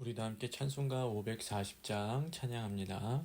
우리도 함께 찬송가 540장 찬양합니다.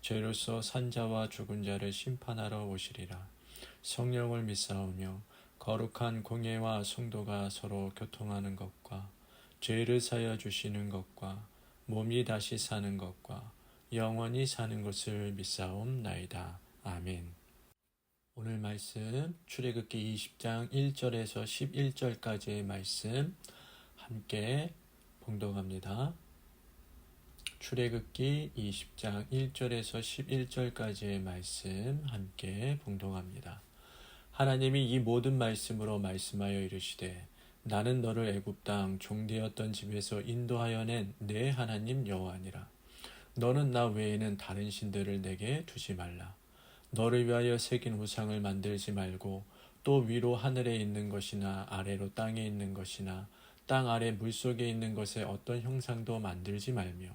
죄로서 산자와 죽은 자를 심판하러 오시리라. 성령을 믿사오며 거룩한 공예와 성도가 서로 교통하는 것과 죄를 사여 주시는 것과 몸이 다시 사는 것과 영원히 사는 것을 믿사옵나이다. 아멘. 오늘 말씀 출애굽기 20장 1절에서 11절까지의 말씀 함께 봉독합니다. 출애굽기 20장 1절에서 11절까지의 말씀 함께 봉독합니다. 하나님이 이 모든 말씀으로 말씀하여 이르시되 나는 너를 애굽 땅 종되었던 집에서 인도하여 낸 내 하나님 여호와니라. 너는 나 외에는 다른 신들을 내게 두지 말라. 너를 위하여 새긴 우상을 만들지 말고 또 위로 하늘에 있는 것이나 아래로 땅에 있는 것이나 땅 아래 물속에 있는 것에 어떤 형상도 만들지 말며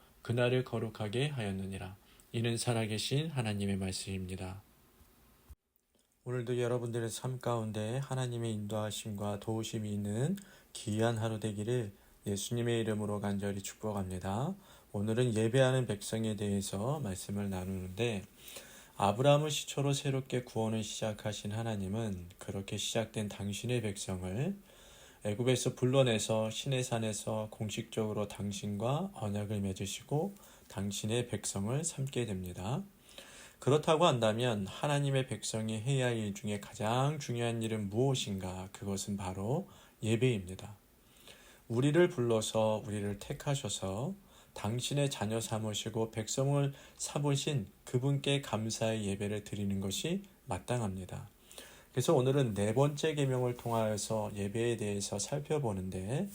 그날을 거룩하게 하였느니라. 이는 살아계신 하나님의 말씀입니다. 오늘도 여러분들의 삶 가운데 하나님의 인도하심과 도우심이 있는 귀한 하루 되기를 예수님의 이름으로 간절히 축복합니다. 오늘은 예배하는 백성에 대해서 말씀을 나누는데 아브라함을 시초로 새롭게 구원을 시작하신 하나님은 그렇게 시작된 당신의 백성을 애굽에서 불러내서 신의 산에서 공식적으로 당신과 언약을 맺으시고 당신의 백성을 삼게 됩니다. 그렇다고 한다면 하나님의 백성이 해야 할 일 중에 가장 중요한 일은 무엇인가? 그것은 바로 예배입니다. 우리를 불러서 우리를 택하셔서 당신의 자녀 삼으시고 백성을 삼으신 그분께 감사의 예배를 드리는 것이 마땅합니다. 그래서 오늘은 네 번째 계명을 통하여서 예배에 대해서 살펴보는데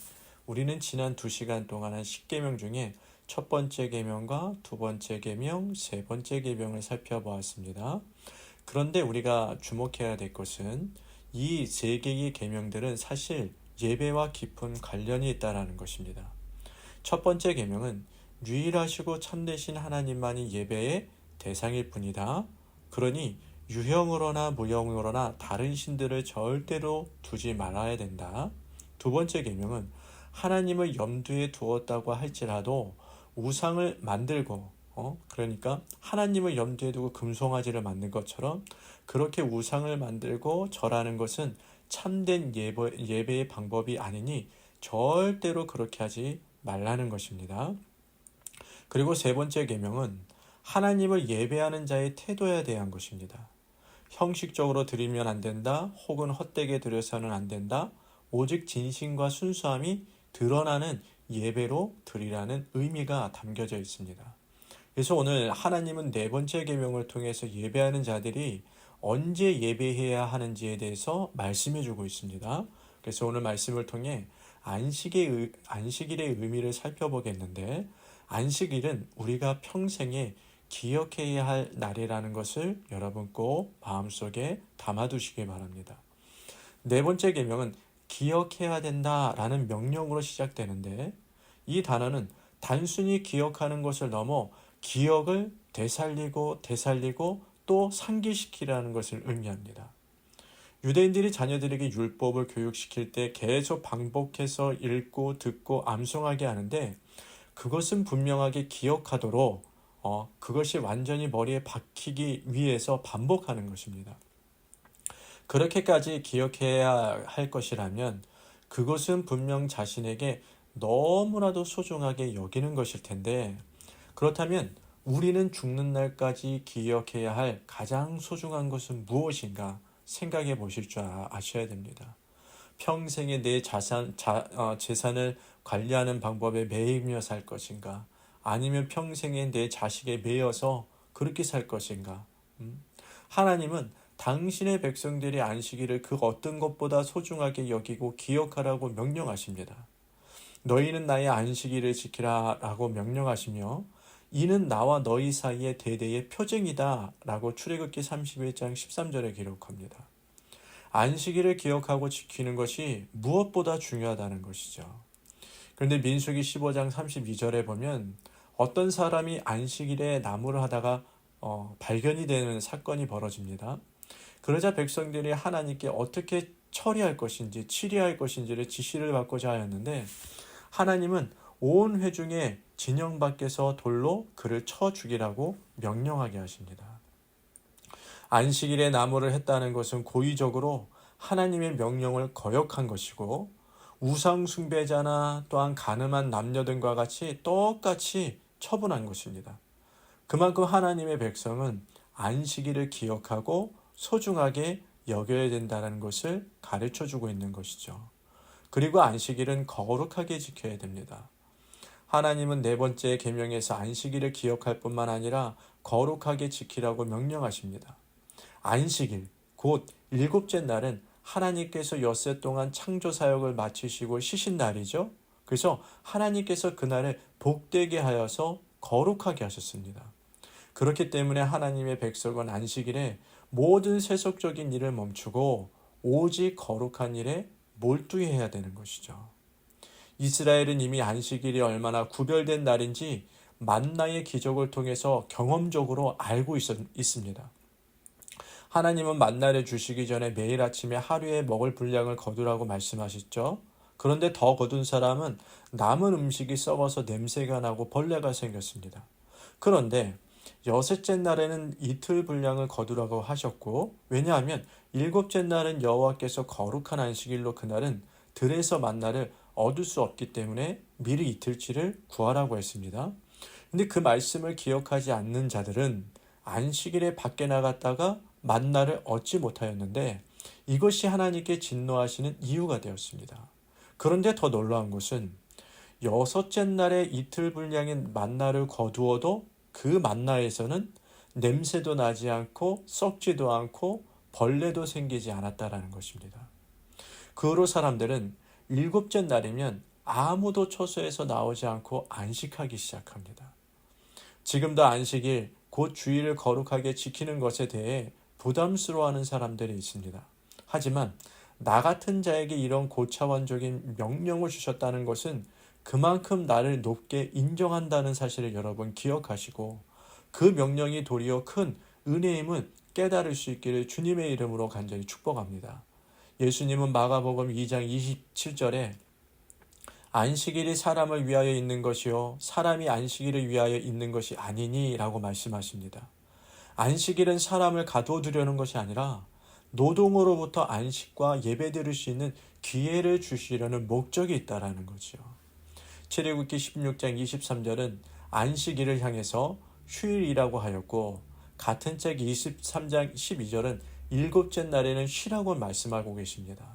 우리는 지난 두 시간 동안 한 10계명 중에 첫 번째 계명과 두 번째 계명, 세 번째 계명을 살펴보았습니다. 그런데 우리가 주목해야 될 것은 이 세 개의 계명들은 사실 예배와 깊은 관련이 있다라는 것입니다. 첫 번째 계명은 유일하시고 참되신 하나님만이 예배의 대상일 뿐이다. 그러니 유형으로나 무형으로나 다른 신들을 절대로 두지 말아야 된다. 두 번째 계명은 하나님을 염두에 두었다고 할지라도 우상을 만들고 어 그러니까 하나님을 염두에 두고 금송아지를 만든 것처럼 그렇게 우상을 만들고 절하는 것은 참된 예배, 예배의 방법이 아니니 절대로 그렇게 하지 말라는 것입니다. 그리고 세 번째 계명은 하나님을 예배하는 자의 태도에 대한 것입니다. 형식적으로 드리면 안 된다, 혹은 헛되게 드려서는 안 된다, 오직 진심과 순수함이 드러나는 예배로 드리라는 의미가 담겨져 있습니다. 그래서 오늘 하나님은 네 번째 계명을 통해서 예배하는 자들이 언제 예배해야 하는지에 대해서 말씀해 주고 있습니다. 그래서 오늘 말씀을 통해 안식의 안식일의 의미를 살펴보겠는데 안식일은 우리가 평생에 기억해야 할 날이라는 것을 여러분 꼭 마음속에 담아두시기 바랍니다. 네 번째 계명은 기억해야 된다라는 명령으로 시작되는데 이 단어는 단순히 기억하는 것을 넘어 기억을 되살리고 되살리고 또 상기시키라는 것을 의미합니다. 유대인들이 자녀들에게 율법을 교육시킬 때 계속 반복해서 읽고 듣고 암송하게 하는데 그것은 분명하게 기억하도록 어, 그것이 완전히 머리에 박히기 위해서 반복하는 것입니다. 그렇게까지 기억해야 할 것이라면 그것은 분명 자신에게 너무나도 소중하게 여기는 것일 텐데 그렇다면 우리는 죽는 날까지 기억해야 할 가장 소중한 것은 무엇인가 생각해 보실 줄 아- 아셔야 됩니다. 평생에 내 자산, 자, 어, 재산을 관리하는 방법에 매이며 살 것인가? 아니면 평생에 내 자식에 매여서 그렇게 살 것인가? 음? 하나님은 당신의 백성들의 안식일을 그 어떤 것보다 소중하게 여기고 기억하라고 명령하십니다. 너희는 나의 안식일을 지키라 라고 명령하시며 이는 나와 너희 사이의 대대의 표징이다 라고 출애굽기 31장 13절에 기록합니다. 안식일을 기억하고 지키는 것이 무엇보다 중요하다는 것이죠. 그런데 민수기 15장 32절에 보면 어떤 사람이 안식일에 나무를 하다가 어, 발견이 되는 사건이 벌어집니다. 그러자 백성들이 하나님께 어떻게 처리할 것인지 치리할 것인지를 지시를 받고자 하였는데 하나님은 온 회중의 진영 밖에서 돌로 그를 쳐 죽이라고 명령하게 하십니다. 안식일에 나무를 했다는 것은 고의적으로 하나님의 명령을 거역한 것이고 우상 숭배자나 또한 가늠한 남녀 등과 같이 똑같이 처분한 것입니다. 그만큼 하나님의 백성은 안식일을 기억하고 소중하게 여겨야 된다는 것을 가르쳐 주고 있는 것이죠. 그리고 안식일은 거룩하게 지켜야 됩니다. 하나님은 네 번째 계명에서 안식일을 기억할 뿐만 아니라 거룩하게 지키라고 명령하십니다. 안식일, 곧 일곱째 날은 하나님께서 엿새 동안 창조 사역을 마치시고 쉬신 날이죠. 그래서 하나님께서 그날을 복되게 하여서 거룩하게 하셨습니다. 그렇기 때문에 하나님의 백성은 안식일에 모든 세속적인 일을 멈추고 오직 거룩한 일에 몰두해야 되는 것이죠. 이스라엘은 이미 안식일이 얼마나 구별된 날인지 만나의 기적을 통해서 경험적으로 알고 있, 있습니다. 하나님은 만나를 주시기 전에 매일 아침에 하루에 먹을 분량을 거두라고 말씀하셨죠. 그런데 더 거둔 사람은 남은 음식이 썩어서 냄새가 나고 벌레가 생겼습니다. 그런데 여섯째 날에는 이틀 분량을 거두라고 하셨고 왜냐하면 일곱째 날은 여호와께서 거룩한 안식일로 그날은 들에서 만나를 얻을 수 없기 때문에 미리 이틀치를 구하라고 했습니다. 근데 그 말씀을 기억하지 않는 자들은 안식일에 밖에 나갔다가 만나를 얻지 못하였는데 이것이 하나님께 진노하시는 이유가 되었습니다. 그런데 더 놀라운 것은 여섯째 날에 이틀 분량인 만나를 거두어도 그 만나에서는 냄새도 나지 않고 썩지도 않고 벌레도 생기지 않았다라는 것입니다. 그 후로 사람들은 일곱째 날이면 아무도 처소에서 나오지 않고 안식하기 시작합니다. 지금도 안식일, 곧 주일을 거룩하게 지키는 것에 대해 부담스러워하는 사람들이 있습니다. 하지만 나 같은 자에게 이런 고차원적인 명령을 주셨다는 것은 그만큼 나를 높게 인정한다는 사실을 여러분 기억하시고 그 명령이 도리어 큰 은혜임은 깨달을 수 있기를 주님의 이름으로 간절히 축복합니다. 예수님은 마가복음 2장 27절에 안식일이 사람을 위하여 있는 것이요 사람이 안식일을 위하여 있는 것이 아니니라고 말씀하십니다. 안식일은 사람을 가둬두려는 것이 아니라 노동으로부터 안식과 예배 드릴 수 있는 기회를 주시려는 목적이 있다라는 거죠. 출애굽기 16장 23절은 안식일을 향해서 휴일이라고 하였고 같은 책 23장 12절은 일곱째 날에는 쉬라고 말씀하고 계십니다.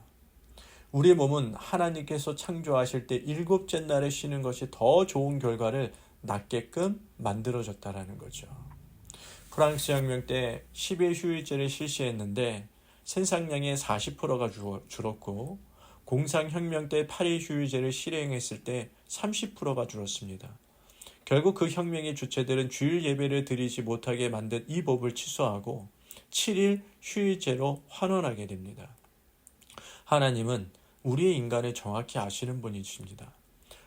우리 몸은 하나님께서 창조하실 때 일곱째 날에 쉬는 것이 더 좋은 결과를 낳게끔 만들어졌다라는 거죠. 프랑스 혁명 때 10일 휴일제를 실시했는데 생산량의 40%가 줄었고 공상혁명 때 8일 휴일제를 실행했을 때 30%가 줄었습니다. 결국 그 혁명의 주체들은 주일 예배를 드리지 못하게 만든 이 법을 취소하고 7일 휴일제로 환원하게 됩니다. 하나님은 우리의 인간을 정확히 아시는 분이십니다.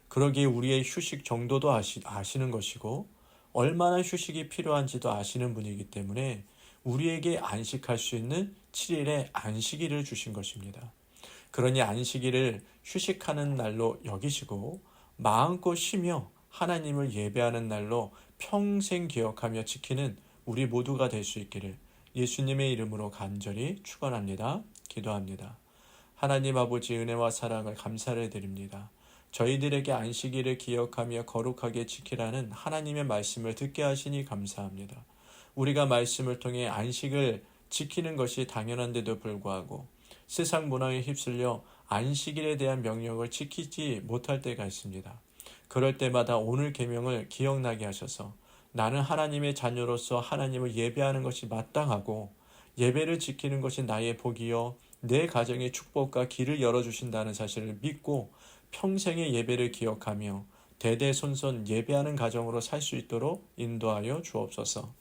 그러기에 우리의 휴식 정도도 아시, 아시는 것이고 얼마나 휴식이 필요한지도 아시는 분이기 때문에 우리에게 안식할 수 있는 7일의 안식일을 주신 것입니다. 그러니 안식일을 휴식하는 날로 여기시고 마음껏 쉬며 하나님을 예배하는 날로 평생 기억하며 지키는 우리 모두가 될 수 있기를 예수님의 이름으로 간절히 축원합니다. 기도합니다. 하나님 아버지 은혜와 사랑을 감사를 드립니다. 저희들에게 안식일을 기억하며 거룩하게 지키라는 하나님의 말씀을 듣게 하시니 감사합니다. 우리가 말씀을 통해 안식을 지키는 것이 당연한데도 불구하고 세상 문화에 휩쓸려 안식일에 대한 명령을 지키지 못할 때가 있습니다. 그럴 때마다 오늘 계명을 기억나게 하셔서 나는 하나님의 자녀로서 하나님을 예배하는 것이 마땅하고 예배를 지키는 것이 나의 복이요 내 가정의 축복과 길을 열어 주신다는 사실을 믿고 평생의 예배를 기억하며 대대손손 예배하는 가정으로 살 수 있도록 인도하여 주옵소서.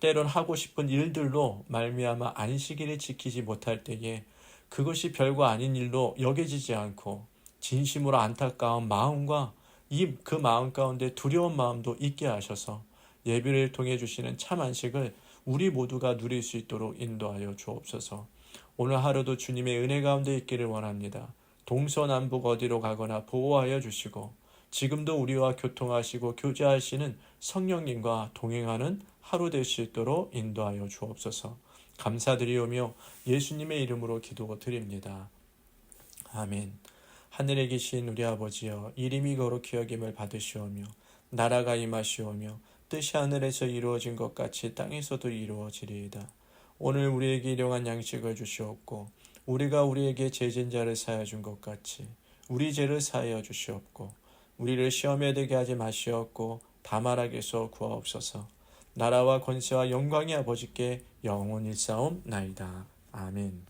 때론 하고 싶은 일들로 말미암아 안식일을 지키지 못할 때에 그것이 별거 아닌 일로 여겨지지 않고 진심으로 안타까운 마음과 이 그 마음 가운데 두려운 마음도 있게 하셔서 예배를 통해 주시는 참 안식을 우리 모두가 누릴 수 있도록 인도하여 주옵소서. 오늘 하루도 주님의 은혜 가운데 있기를 원합니다. 동서남북 어디로 가거나 보호하여 주시고 지금도 우리와 교통하시고 교제하시는 성령님과 동행하는 하루 될 수 있도록 인도하여 주옵소서. 감사드리오며 예수님의 이름으로 기도 드립니다. 아멘. 하늘에 계신 우리 아버지여 이름이 거룩히 여김을 받으시오며 나라가 임하시오며 뜻이 하늘에서 이루어진 것 같이 땅에서도 이루어지리이다. 오늘 우리에게 일용한 양식을 주시옵고 우리가 우리에게 죄진 자를 사하여 준 것 같이 우리 죄를 사하여 주시옵고 우리를 시험에 들게 하지 마시옵고 다말하게서 구하옵소서. 나라와 권세와 영광이 아버지께 영원히 싸움 나이다. 아멘.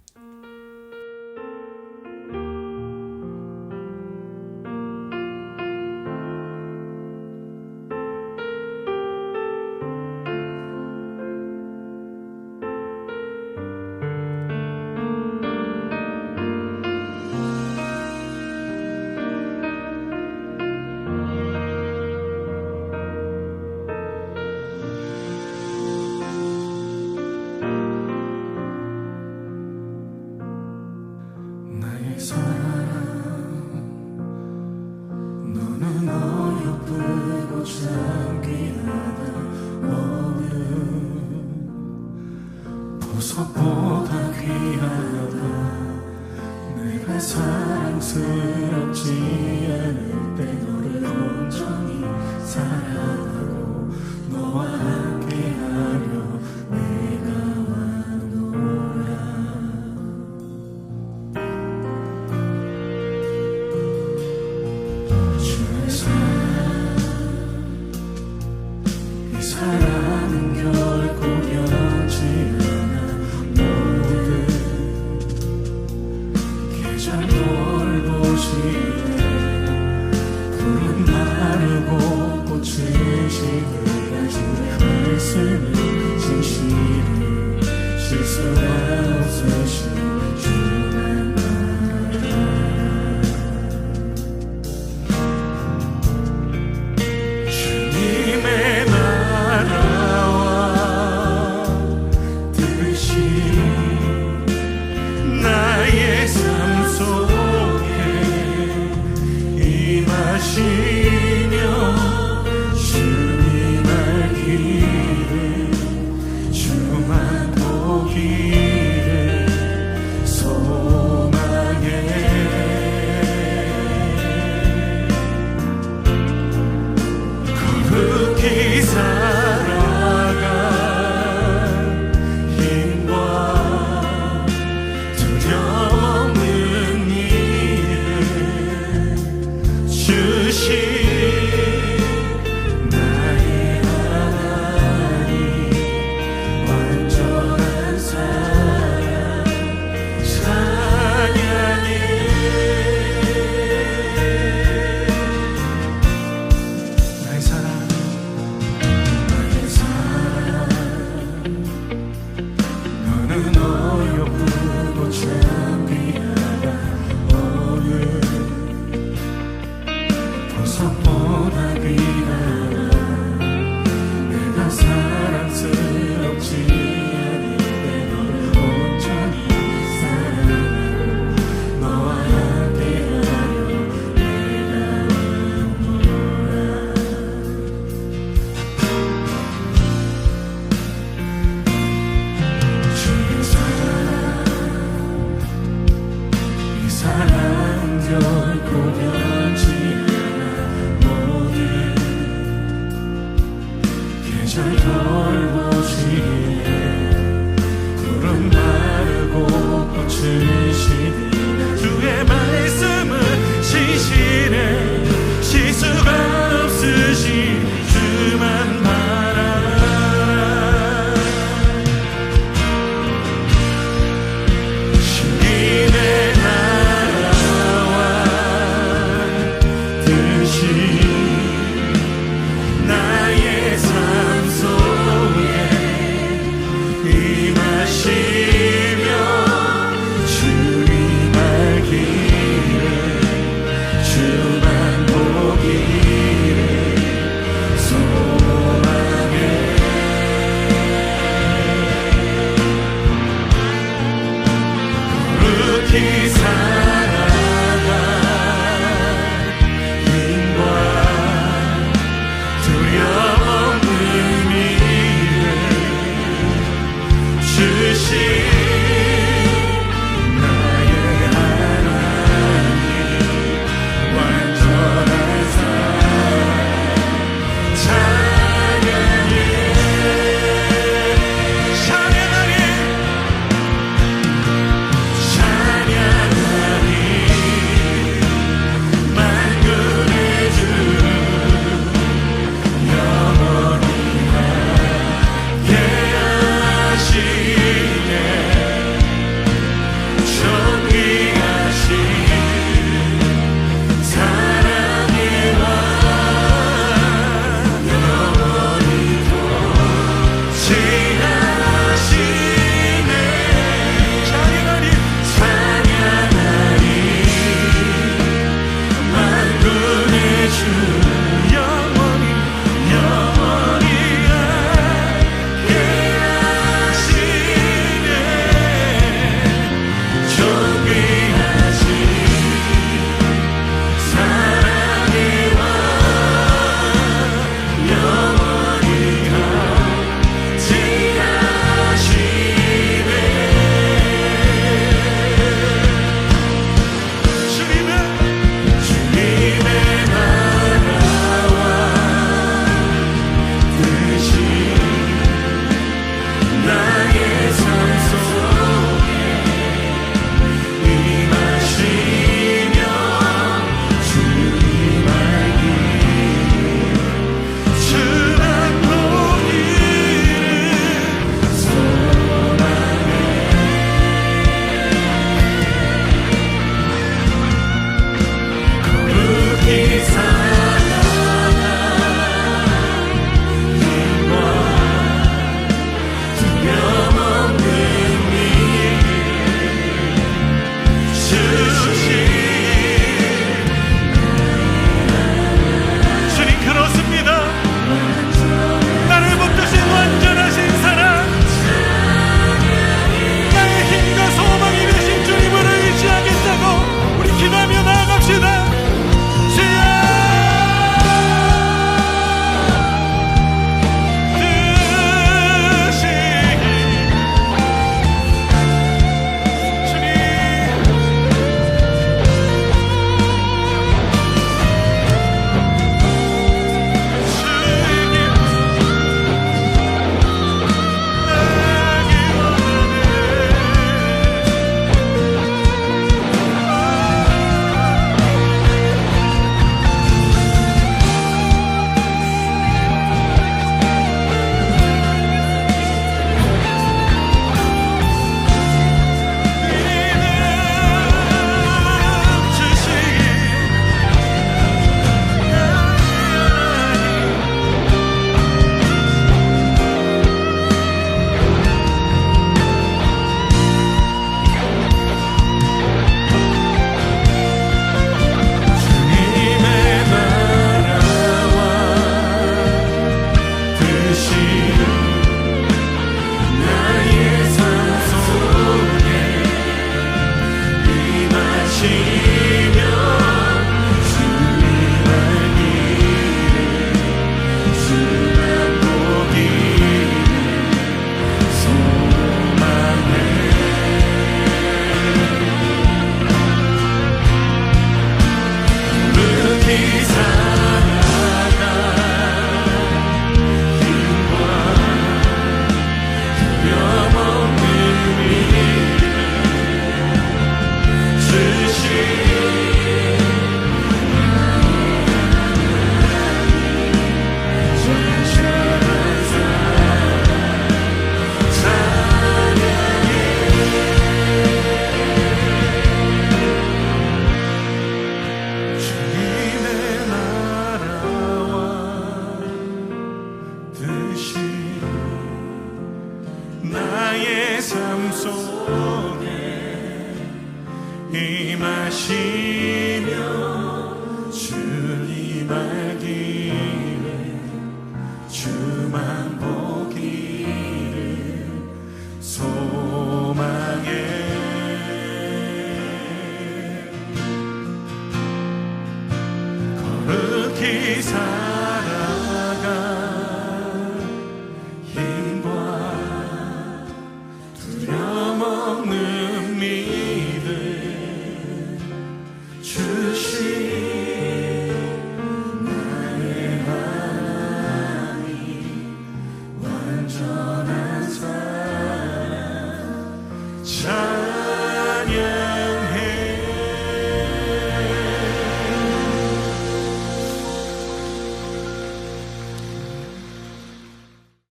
주만 보